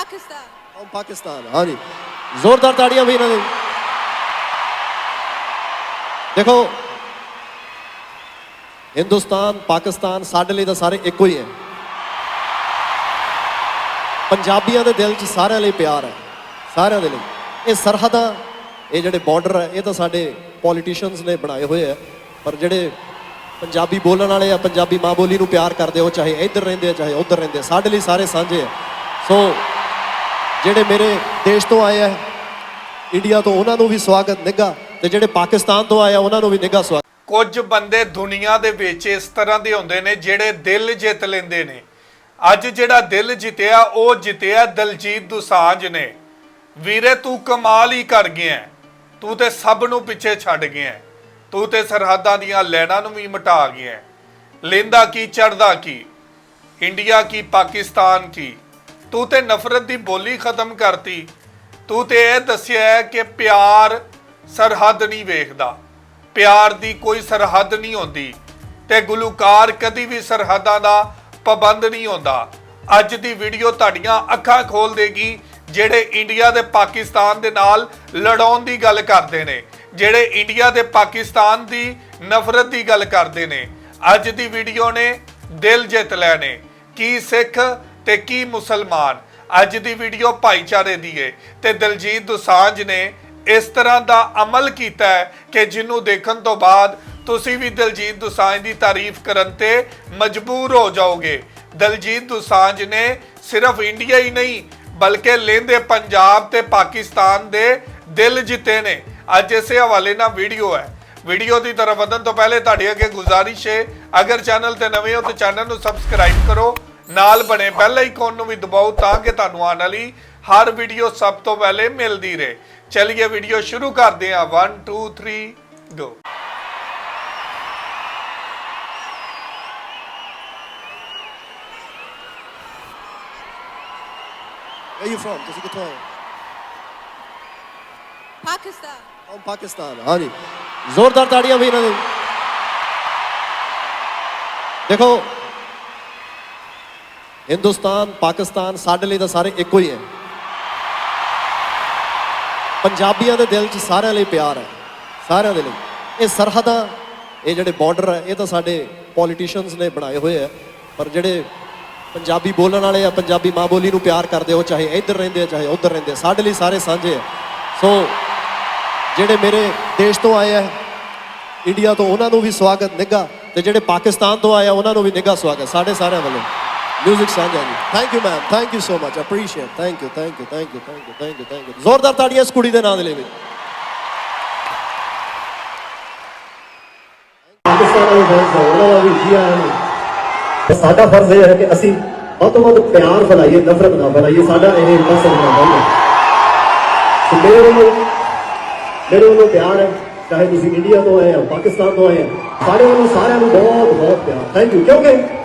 Pakistan. from Pakistan, ਹਾਂਜੀ। ਜ਼ੋਰਦਾਰ ਤਾੜੀਆਂ ਵੀ ਇਹਨਾਂ ਦੇ। ਦੇਖੋ, ਹਿੰਦੁਸਤਾਨ, ਪਾਕਿਸਤਾਨ ਸਾਡੇ ਲਈ ਤਾਂ ਸਾਰੇ ਇੱਕੋ ਹੀ ਹੈ। ਪੰਜਾਬੀਆਂ ਦੇ ਦਿਲ 'ਚ ਸਾਰਿਆਂ ਲਈ ਪਿਆਰ ਹੈ, ਸਾਰਿਆਂ ਦੇ ਲਈ। ਇਹ ਸਰਹੱਦਾਂ, ਇਹ ਜਿਹੜੇ ਬਾਰਡਰ ਹੈ, ਇਹ ਤਾਂ ਸਾਡੇ ਪੋਲੀਟੀਸ਼ੀਅਨਸ ਨੇ ਬਣਾਏ ਹੋਏ ਆ ਪਰ ਜਿਹੜੇ ਪੰਜਾਬੀ ਬੋਲਣ ਵਾਲੇ ਆ, ਪੰਜਾਬੀ ਮਾਂ ਬੋਲੀ ਨੂੰ ਪਿਆਰ ਕਰਦੇ ਹੋ ਚਾਹੇ ਇੱਧਰ ਰਹਿੰਦੇ ਆ, ਚਾਹੇ ਉੱਧਰ ਰਹਿੰਦੇ ਆ, ਸਾਡੇ ਲਈ ਸਾਰੇ ਸਾਂਝੇ ਆ। ਸੋ ਜਿਹੜੇ ਮੇਰੇ ਦੇਸ਼ ਤੋਂ ਆਏ ਆ, ਇੰਡੀਆ ਤੋਂ, ਉਹਨਾਂ ਨੂੰ ਵੀ ਸਵਾਗਤ, ਨਿੱਘਾ। ਤੇ ਜਿਹੜੇ ਪਾਕਿਸਤਾਨ ਤੋਂ ਆਏ ਆ, ਉਹਨਾਂ ਨੂੰ ਵੀ ਨਿੱਘਾ ਸਵਾਗਤ। ਕੁਝ ਬੰਦੇ ਦੁਨੀਆ ਦੇ ਵਿੱਚ ਇਸ ਤਰ੍ਹਾਂ ਦੇ ਹੁੰਦੇ ਨੇ ਜਿਹੜੇ ਦਿਲ ਜਿੱਤ ਲੈਂਦੇ ਨੇ। ਅੱਜ ਜਿਹੜਾ ਦਿਲ ਜਿੱਤਿਆ, ਉਹ ਜਿੱਤਿਆ ਦਲਜੀਤ ਦੁਸਾਂਝ ਨੇ। ਵੀਰੇ, ਤੂੰ ਕਮਾਲ ਹੀ ਕਰ ਗਿਆ ਤੂੰ ਤੇ ਸਭ ਨੂੰ ਪਿੱਛੇ ਛੱਡ ਗਿਆ ਤੂੰ ਤੇ ਸਰਹੱਦਾਂ ਦੀਆਂ ਲੈਣਾਂ ਨੂੰ ਵੀ ਮਿਟਾ ਗਿਆ ਲੈਂਦਾ ਕੀ ਚੜਦਾ ਕੀ? ਇੰਡੀਆ ਕੀ, ਪਾਕਿਸਤਾਨ ਕੀ? ਤੂੰ ਤੇ ਨਫ਼ਰਤ ਦੀ ਬੋਲੀ ਖਤਮ ਕਰਤੀ। ਤੂੰ ਤੇ ਇਹ ਦੱਸਿਆ ਕਿ ਪਿਆਰ ਸਰਹੱਦ ਨਹੀਂ ਵੇਖਦਾ। ਪਿਆਰ ਦੀ ਕੋਈ ਸਰਹੱਦ ਨਹੀਂ ਹੁੰਦੀ ਤੇ ਗੁਲੂਕਾਰ ਕਦੀ ਵੀ ਸਰਹੱਦਾਂ ਦਾ ਪਾਬੰਦ ਨਹੀਂ ਹੁੰਦਾ। ਅੱਜ ਦੀ ਵੀਡੀਓ ਤੁਹਾਡੀਆਂ ਅੱਖਾਂ ਖੋਲ ਦੇਗੀ, ਜਿਹੜੇ ਇੰਡੀਆ ਦੇ ਪਾਕਿਸਤਾਨ ਦੇ ਨਾਲ ਲੜਾਉਣ ਦੀ ਗੱਲ ਕਰਦੇ ਨੇ, ਜਿਹੜੇ ਇੰਡੀਆ ਦੇ ਪਾਕਿਸਤਾਨ ਦੀ ਨਫ਼ਰਤ ਦੀ ਗੱਲ ਕਰਦੇ ਨੇ। ਅੱਜ ਦੀ ਵੀਡੀਓ ਨੇ ਦਿਲ ਜਿੱਤ ਲਏ ਨੇ ਕੀ ਸਿੱਖ ਤੇ ਕੀ ਮੁਸਲਮਾਨ ਅੱਜ ਦੀ ਵੀਡੀਓ ਭਾਈਚਾਰੇ ਦੀ ਏ। ਤੇ ਦਲਜੀਤ ਦੋਸਾਂਝ ਨੇ ਇਸ ਤਰ੍ਹਾਂ ਦਾ ਅਮਲ ਕੀਤਾ ਹੈ ਕਿ ਜਿਹਨੂੰ ਦੇਖਣ ਤੋਂ ਬਾਅਦ ਤੁਸੀਂ ਵੀ ਦਲਜੀਤ ਦੋਸਾਂਝ ਦੀ ਤਾਰੀਫ ਕਰਨ ਤੇ ਮਜਬੂਰ ਹੋ ਜਾਓਗੇ। ਦਲਜੀਤ ਦੋਸਾਂਝ ਨੇ ਸਿਰਫ ਇੰਡੀਆ ਹੀ ਨਹੀਂ, ਬਲਕਿ ਲਹਿੰਦੇ ਪੰਜਾਬ ਤੇ ਪਾਕਿਸਤਾਨ ਦੇ ਦਿਲ ਜਿੱਤੇ ਨੇ। ਅੱਜ ਇਸੇ ਹਵਾਲੇ ਨਾਲ ਵੀਡੀਓ ਹੈ। ਵੀਡੀਓ ਦੀ ਤਰਫ ਵਧਣ ਤੋਂ ਪਹਿਲੇ ਤੁਹਾਡੇ ਅੱਗੇ ਗੁਜ਼ਾਰਿਸ਼ ਹੈ ਅਗਰ ਚੈਨਲ ਤੇ ਨਵੇਂ ਹੋ ਤਾਂ ਚੈਨਲ ਨੂੰ ਸਬਸਕ੍ਰਾਈਬ ਕਰੋ। ਨਾਲ ਬਣੇ। ਬੈਲ ਆਈਕਨ ਨੂੰ ਵੀ ਦਬਾਓ ਤਾਂ ਕਿ ਤੁਹਾਨੂੰ ਆਉਣ ਵਾਲੀ ਹਰ ਵੀਡੀਓ ਸਭ ਤੋਂ ਪਹਿਲੇ ਮਿਲਦੀ ਰਹੇ। ਚਲਿਏ ਵੀਡੀਓ ਸ਼ੁਰੂ ਕਰਦੇ ਹਾਂ। 1 2 3 ਗੋ Where are you from? ਤੁਸੀਂ ਕਿੱਥੋਂ ਆਏ Pakistan. from ਪਾਕਿਸਤਾਨ ਹਾਂਜੀ। ਜ਼ੋਰਦਾਰ ਤਾੜੀਆਂ ਵੀ ਇਹਨਾਂ ਦੇ ਦੇਖੋ ਹਿੰਦੁਸਤਾਨ, ਪਾਕਿਸਤਾਨ ਸਾਡੇ ਲਈ ਤਾਂ ਸਾਰੇ ਇੱਕੋ ਹੀ ਹੈ। ਪੰਜਾਬੀਆਂ ਦੇ ਦਿਲ 'ਚ ਸਾਰਿਆਂ ਲਈ ਪਿਆਰ ਹੈ, ਸਾਰਿਆਂ ਦੇ ਲਈ। ਇਹ ਸਰਹੱਦਾਂ, ਇਹ ਜਿਹੜੇ ਬਾਰਡਰ ਹੈ, ਇਹ ਤਾਂ ਸਾਡੇ ਪੋਲੀਟੀਸ਼ੀਅਨਸ ਨੇ ਬਣਾਏ ਹੋਏ ਆ ਪਰ ਜਿਹੜੇ ਪੰਜਾਬੀ ਬੋਲਣ ਵਾਲੇ ਆ ਪੰਜਾਬੀ ਮਾਂ ਬੋਲੀ ਨੂੰ ਪਿਆਰ ਕਰਦੇ ਉਹ ਚਾਹੇ ਇੱਧਰ ਰਹਿੰਦੇ ਆ, ਚਾਹੇ ਉੱਧਰ ਰਹਿੰਦੇ ਆ, ਸਾਡੇ ਲਈ ਸਾਰੇ ਸਾਂਝੇ ਆ ਸੋ ਜਿਹੜੇ ਮੇਰੇ ਦੇਸ਼ ਤੋਂ ਆਏ ਆ ਇੰਡੀਆ ਤੋਂ ਉਹਨਾਂ ਨੂੰ ਵੀ ਸਵਾਗਤ, ਨਿੱਘਾ। ਤੇ ਜਿਹੜੇ ਪਾਕਿਸਤਾਨ ਤੋਂ ਆਏ ਆ, ਉਹਨਾਂ ਨੂੰ ਵੀ ਨਿੱਘਾ ਸਵਾਗਤ, ਸਾਡੇ ਸਾਰਿਆਂ ਵੱਲੋਂ। ਮਿਊਜ਼ਿਕ ਸਾਂਝਾ ਜੀ thank you ma'am thank you so much appreciate thank you thank you thank you thank you thank you thank you ਜ਼ੋਰਦਾਰ ਤਾੜੀਆਂ ਇਸ ਕੁੜੀ ਦੇ ਨਾਂ ਦੇ ਲਈ ਸਾਡਾ ਫਰਜ਼ ਇਹ ਹੈ ਕਿ ਅਸੀਂ ਵੱਧ ਤੋਂ ਵੱਧ ਪਿਆਰ ਫੈਲਾਈਏ, ਨਫ਼ਰਤ ਨਾ ਫੈਲਾਈਏ। ਸਾਡਾ ਇਹ ਮਕਸਦ ਬਣਦਾ ਹੈ। ਤੇ ਮੇਰੇ ਵੱਲੋਂ ਮੇਰੇ ਵੱਲੋਂ ਪਿਆਰ ਹੈ। ਚਾਹੇ ਤੁਸੀਂ ਇੰਡੀਆ ਤੋਂ ਆਏ ਹੋ, ਪਾਕਿਸਤਾਨ ਤੋਂ ਆਏ ਹੋ, ਸਾਡੇ ਵੱਲੋਂ ਸਾਰਿਆਂ ਨੂੰ ਬਹੁਤ ਬਹੁਤ ਪਿਆਰ। ਥੈਂਕ ਯੂ ਕਿਉਂਕਿ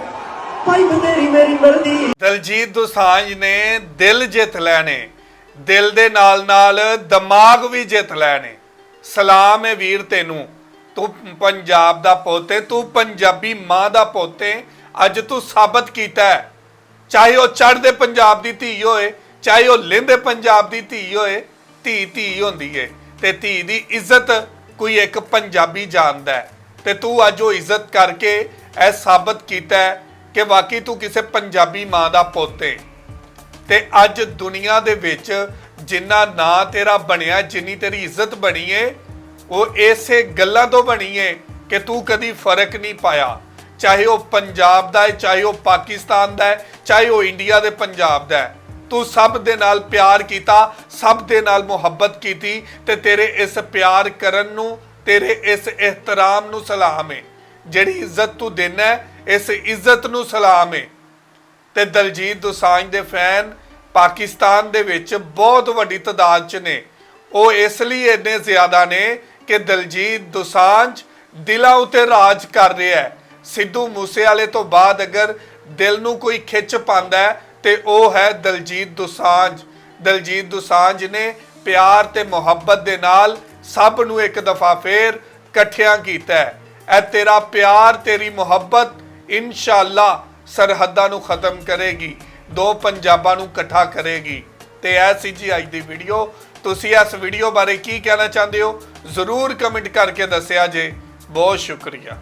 ਭਾਈ ਬੰਦੇਰੀ ਮੇਰੀ ਮਰਜ਼ੀ ਦਲਜੀਤ ਦੋਸਾਂਝ ਨੇ ਦਿਲ ਜਿੱਤ ਲੈਣੇ। ਦਿਲ ਦੇ ਨਾਲ ਨਾਲ ਦਿਮਾਗ ਵੀ ਜਿੱਤ ਲੈਣੇ। ਸਲਾਮ ਹੈ ਵੀਰ ਤੈਨੂੰ। ਤੂੰ ਪੰਜਾਬ ਦਾ ਪੁੱਤ ਹੈ ਤੂੰ ਪੰਜਾਬੀ ਮਾਂ ਦਾ ਪੁੱਤ। ਹੈ ਅੱਜ ਤੂੰ ਸਾਬਤ ਕੀਤਾ ਹੈ। ਚਾਹੇ ਉਹ ਚੜ੍ਹਦੇ ਪੰਜਾਬ ਦੀ ਧੀ ਹੋਏ, ਚਾਹੇ ਉਹ ਲਹਿੰਦੇ ਪੰਜਾਬ ਦੀ ਧੀ ਹੋਏ, ਧੀ ਧੀ ਹੁੰਦੀ ਏ। ਤੇ ਧੀ ਦੀ ਇੱਜ਼ਤ ਕੋਈ ਇੱਕ ਪੰਜਾਬੀ ਜਾਣਦਾ ਹੈ। ਤੇ ਤੂੰ ਅੱਜ ਉਹ ਇੱਜ਼ਤ ਕਰਕੇ ਇਹ ਸਾਬਤ ਕੀਤਾ ਹੈ। ਕਿ ਵਾਕਈ ਤੂੰ ਕਿਸੇ ਪੰਜਾਬੀ ਮਾਂ ਦਾ ਪੁੱਤ ਏ। ਤੇ ਅੱਜ ਦੁਨੀਆ ਦੇ ਵਿੱਚ ਜਿੰਨਾ ਨਾਂ ਤੇਰਾ ਬਣਿਆ ਜਿੰਨੀ ਤੇਰੀ ਇੱਜ਼ਤ ਬਣੀ ਏ ਉਹ ਇਸੇ ਗੱਲਾਂ ਤੋਂ ਬਣੀ ਏ ਕਿ ਤੂੰ ਕਦੀ ਫ਼ਰਕ ਨਹੀਂ ਪਾਇਆ। ਚਾਹੇ ਉਹ ਪੰਜਾਬ ਦਾ ਹੈ ਚਾਹੇ ਉਹ ਪਾਕਿਸਤਾਨ ਦਾ ਹੈ ਚਾਹੇ ਉਹ ਇੰਡੀਆ ਦੇ ਪੰਜਾਬ ਦਾ ਹੈ ਤੂੰ ਸਭ ਦੇ ਨਾਲ ਪਿਆਰ ਕੀਤਾ ਸਭ ਦੇ ਨਾਲ ਮੁਹੱਬਤ ਕੀਤੀ ਤੇ ਤੇਰੇ ਇਸ ਪਿਆਰ ਕਰਨ ਨੂੰ ਤੇਰੇ ਇਸ ਇਹਤਰਾਮ ਨੂੰ ਸਲਾਮ ਏ। ਜਿਹੜੀ ਇੱਜ਼ਤ ਤੂੰ ਦੇਣਾ ਹੈ, ਇਸ ਇੱਜ਼ਤ ਨੂੰ ਸਲਾਮ। ਏ ਤੇ ਦਲਜੀਤ ਦੋਸਾਂਝ ਦੇ ਫੈਨ ਪਾਕਿਸਤਾਨ ਦੇ ਵਿੱਚ ਬਹੁਤ ਵੱਡੀ ਤਾਦਾਦ 'ਚ ਨੇ। ਉਹ ਇਸ ਲਈ ਇੰਨੇ ਜ਼ਿਆਦਾ ਨੇ ਕਿ ਦਲਜੀਤ ਦੋਸਾਂਝ ਦਿਲਾਂ ਉਤੇ ਰਾਜ ਕਰ ਰਿਹਾ ਹੈ। ਸਿੱਧੂ ਮੂਸੇਵਾਲੇ ਤੋਂ ਬਾਅਦ ਅਗਰ ਦਿਲ ਨੂੰ ਕੋਈ ਖਿੱਚ ਪਾਉਂਦਾ ਹੈ, ਤੇ ਉਹ ਹੈ ਦਲਜੀਤ ਦੋਸਾਂਝ। ਦਲਜੀਤ ਦੋਸਾਂਝ ਨੇ ਪਿਆਰ ਤੇ ਮੁਹੱਬਤ ਦੇ ਨਾਲ ਸਭ ਨੂੰ ਇੱਕ ਦਫਾ ਫੇਰ ਇਕੱਠਿਆਂ ਕੀਤਾ ਹੈ। ਇਹ ਤੇਰਾ ਪਿਆਰ, ਤੇਰੀ ਮੁਹੱਬਤ ਇਨਸ਼ਾਅੱਲਾ ਸਰਹੱਦਾਂ ਨੂੰ ਖਤਮ ਕਰੇਗੀ, ਦੋ ਪੰਜਾਬਾਂ ਨੂੰ ਇਕੱਠਾ ਕਰੇਗੀ। ਤੇ ਇਹ ਸੀ ਜੀ ਅੱਜ ਦੀ ਵੀਡੀਓ। ਤੁਸੀਂ ਇਸ ਵੀਡੀਓ ਬਾਰੇ ਕੀ ਕਹਿਣਾ ਚਾਹੁੰਦੇ ਹੋ? ਜ਼ਰੂਰ ਕਮੈਂਟ ਕਰਕੇ ਦੱਸਿਆ ਜੇ। ਬਹੁਤ ਸ਼ੁਕਰੀਆ।